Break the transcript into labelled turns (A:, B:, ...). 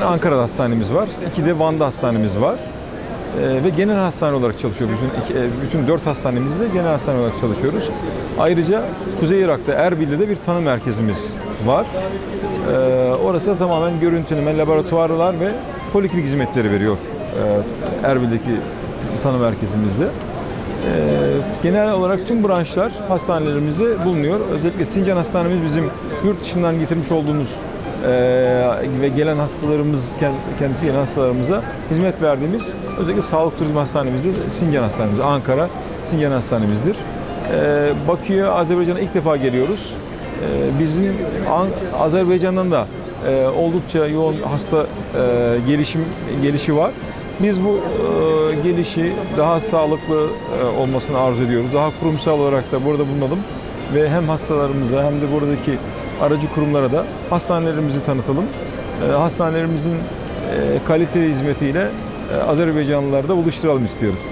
A: tane Ankara'da hastanemiz var. iki de Van'da hastanemiz var. Ee, ve genel hastane olarak çalışıyor. Bütün, iki- e, bütün dört hastanemizde genel hastane olarak çalışıyoruz. Ayrıca Kuzey Irak'ta Erbil'de de bir tanı merkezimiz var. Ee, orası da tamamen görüntüleme, laboratuvarlar ve poliklinik hizmetleri veriyor e, Erbil'deki tanı merkezimizde. Ee, genel olarak tüm branşlar hastanelerimizde bulunuyor. Özellikle Sincan Hastanemiz bizim yurt dışından getirmiş olduğumuz e, ve gelen hastalarımız, kend- kendisi gelen hastalarımıza hizmet verdiğimiz özellikle sağlık turizm hastanemizdir. Sincan Hastanemiz, Ankara Sincan Hastanemizdir. Ee, Bakü'ye, Azerbaycan'a ilk defa geliyoruz. Ee, bizim An- Azerbaycan'dan da e, oldukça yoğun hasta e, gelişim gelişi var. Biz bu e, gelişi daha sağlıklı olmasını arzu ediyoruz. Daha kurumsal olarak da burada bulunalım ve hem hastalarımıza hem de buradaki aracı kurumlara da hastanelerimizi tanıtalım. E, hastanelerimizin e, kaliteli hizmetiyle e, Azerbaycanlıları da buluşturalım istiyoruz.